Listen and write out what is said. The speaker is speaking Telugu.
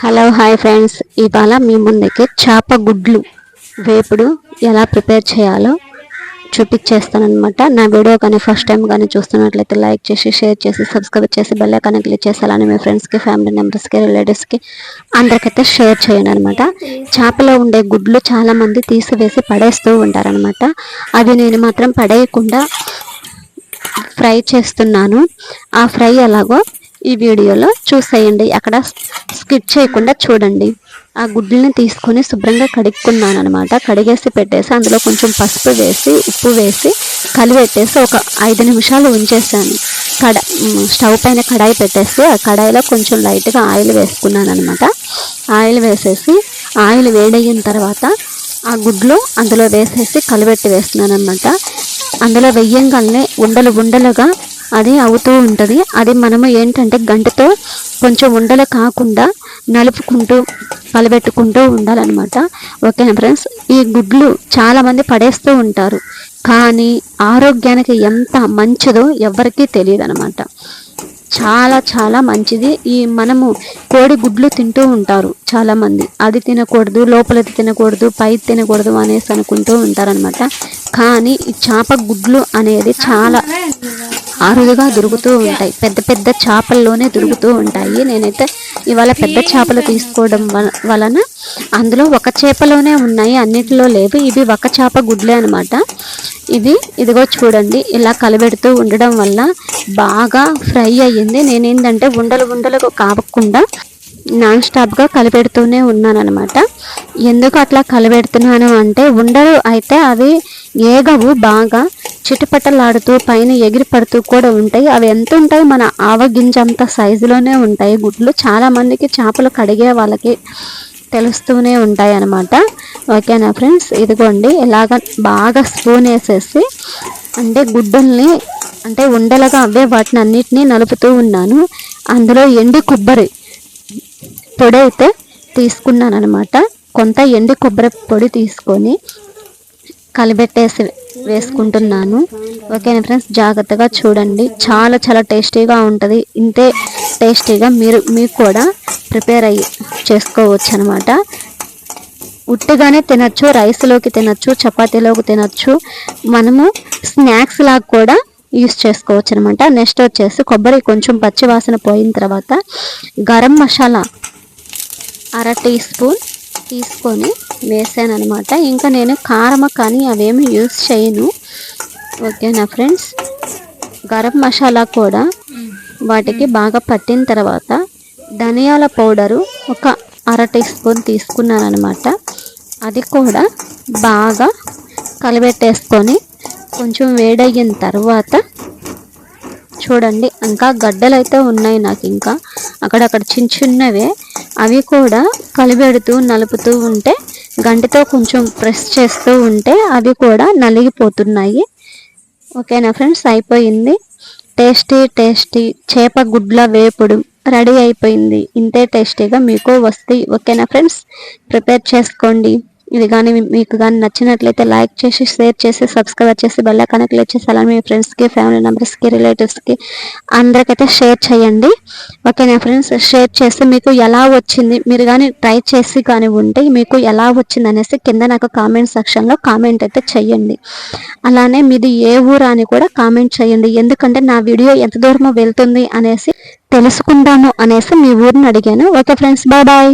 హలో హాయ్ ఫ్రెండ్స్ ఇవాళ మీ ముందుకి చేప గుడ్లు వేపుడు ఎలా ప్రిపేర్ చేయాలో చూపించేస్తానమాట నా వీడియో కానీ ఫస్ట్ టైం కానీ చూస్తున్నట్లయితే లైక్ చేసి షేర్ చేసి సబ్స్క్రైబ్ చేసి బెల్ ఐకాన్ క్లిక్ చేసి అలానే మీ ఫ్రెండ్స్కి ఫ్యామిలీ మెంబర్స్కి రిలేటివ్స్కి అందరికైతే షేర్ చేయండి అనమాట చేపలో ఉండే గుడ్లు చాలామంది తీసివేసి పడేస్తూ ఉంటారనమాట అవి నేను మాత్రం పడేయకుండా ఫ్రై చేస్తున్నాను. ఆ ఫ్రై ఎలాగో ఈ వీడియోలో చూసేయండి. అక్కడ స్కిప్ చేయకుండా చూడండి. ఆ గుడ్లని తీసుకొని శుభ్రంగా కడుక్కున్నాను అనమాట కడిగేసి పెట్టేసి అందులో కొంచెం పసుపు వేసి ఉప్పు వేసి కలిపెట్టేసి ఒక ఐదు నిమిషాలు ఉంచేసాను. కడ స్టవ్ పైన కడాయి పెట్టేసి ఆ కడాయిలో కొంచెం లైట్గా ఆయిల్ వేసుకున్నాను అనమాట ఆయిల్ వేసేసి ఆయిల్ వేడయిన తర్వాత ఆ గుడ్లు అందులో వేసేసి కలిపెట్టి వేస్తున్నాను అనమాట అందులో వెయ్యంగానే ఉండలు ఉండలుగా అది అవుతూ ఉంటుంది. అది మనము ఏంటంటే గంటతో కొంచెం ఉండలు కాకుండా నలుపుకుంటూ పలబెట్టుకుంటూ ఉండాలన్నమాట. ఓకేనా ఫ్రెండ్స్? ఈ గుడ్లు చాలామంది పడేస్తూ ఉంటారు. కానీ ఆరోగ్యానికి ఎంత మంచిదో ఎవరికీ తెలియదు అనమాట చాలా చాలా మంచిది. ఈ మనము కోడి గుడ్లు తింటూ ఉంటారు చాలామంది. అది తినకూడదు లోపలది తినకూడదు పై తినకూడదు అనేసి అనుకుంటూ ఉంటారనమాట కానీ ఈ చేప గుడ్లు అనేది చాలా అరుదుగా దొరుకుతూ ఉంటాయి. పెద్ద పెద్ద చేపల్లోనే దొరుకుతూ ఉంటాయి. నేనైతే ఇవాళ పెద్ద చేపలు తీసుకోవడం వలన అందులో ఒక చేపలోనే ఉన్నాయి అన్నిటిలో లేవు ఇవి ఒక చేప గుడ్లే అనమాట ఇది ఇదిగో చూడండి ఇలా కలబెడుతూ ఉండడం వల్ల బాగా ఫ్రై అయ్యింది. నేనేంటంటే ఉండలు ఉండలు కావకుండా నాన్ స్టాప్గా కలిపెడుతూనే ఉన్నానమాట ఎందుకు అట్లా కలిపెడుతున్నాను అంటే ఉండలు అయితే అవి ఏగవు బాగా చిటిపట్టలాడుతూ పైన ఎగిరి పడుతూ కూడా ఉంటాయి. అవి ఎంత ఉంటాయి మన ఆవగింజ అంత సైజులోనే ఉంటాయి. గుడ్లు చాలామందికి చేపలు కడిగే వాళ్ళకి తెలుస్తూనే ఉంటాయి అన్నమాట ఓకేనా ఫ్రెండ్స్ ఇదిగోండి ఇలాగ బాగా స్పూన్ వేసేసి అంటే గుడ్డల్ని అంటే ఉండలుగా అవే వాటిని అన్నిటినీ నలుపుతూ ఉన్నాను. అందులో ఎండి కొబ్బరి పొడి అయితే తీసుకున్నాను అనమాట కొంత ఎండి కొబ్బరి పొడి తీసుకొని కలిపెట్టేసి వేసుకుంటున్నాను. ఓకేనా ఫ్రెండ్స్? జాగ్రత్తగా చూడండి. చాలా చాలా టేస్టీగా ఉంటుంది. ఇంతే టేస్టీగా మీరు మీకు కూడా ప్రిపేర్ అయ్యి చేసుకోవచ్చు అనమాట ఉట్టిగానే తినచ్చు రైస్లోకి తినచ్చు చపాతీలోకి తినచ్చు. మనము స్నాక్స్ లాగా కూడా యూస్ చేసుకోవచ్చు అనమాట నెక్స్ట్ వచ్చేసి కొబ్బరి కొంచెం పచ్చి వాసన పోయిన తర్వాత గరం మసాలా అర టీ స్పూన్ తీసుకొని వేసాను అనమాట ఇంకా నేను కారం కానీ అవేమి యూస్ చేయను. ఓకేనా ఫ్రెండ్స్? గరం మసాలా కూడా వాటికి బాగా పట్టిన తర్వాత ధనియాల పౌడరు ఒక అర టీ స్పూన్ తీసుకున్నాను అనమాట అది కూడా బాగా కలిపెట్టేసుకొని కొంచెం వేడయిన తర్వాత చూడండి ఇంకా గడ్డలు అయితే ఉన్నాయి నాకు ఇంకా. అక్కడక్కడ చిన్న చిన్నవే. అవి కూడా కలిపెడుతూ నలుపుతూ ఉంటే గంటితో కొంచెం ప్రెస్ చేస్తూ ఉంటే అవి కూడా నలిగిపోతున్నాయి. ఓకేనా ఫ్రెండ్స్? అయిపోయింది. టేస్టీ టేస్టీ చేప గుడ్ల వేపుడు రెడీ అయిపోయింది. ఇంతే టేస్టీగా మీకు వస్తాయి. ఓకేనా ఫ్రెండ్స్? ప్రిపేర్ చేసుకోండి. ఇది కానీ మీకు కానీ నచ్చినట్లయితే లైక్ చేసి షేర్ చేసి సబ్స్క్రైబ్ చేసి బెల్ల కనెక్ట్ చేసి అలానే మీ ఫ్రెండ్స్కి ఫ్యామిలీ మెంబర్స్కి రిలేటివ్స్కి అందరికైతే షేర్ చేయండి. ఓకేనా ఫ్రెండ్స్ షేర్ చేసి మీకు ఎలా వచ్చింది? మీరు కానీ ట్రై చేసి కానీ ఉంటే మీకు ఎలా వచ్చింది అనేసి కింద నాకు కామెంట్ సెక్షన్లో కామెంట్ అయితే చేయండి. అలానే మీది ఏ ఊరు అని కూడా కామెంట్ చేయండి. ఎందుకంటే నా వీడియో ఎంత దూరమో వెళ్తుంది అనేసి తెలుసుకుందాము అనేసి మీ ఊరిని అడిగాను. Okay friends bye bye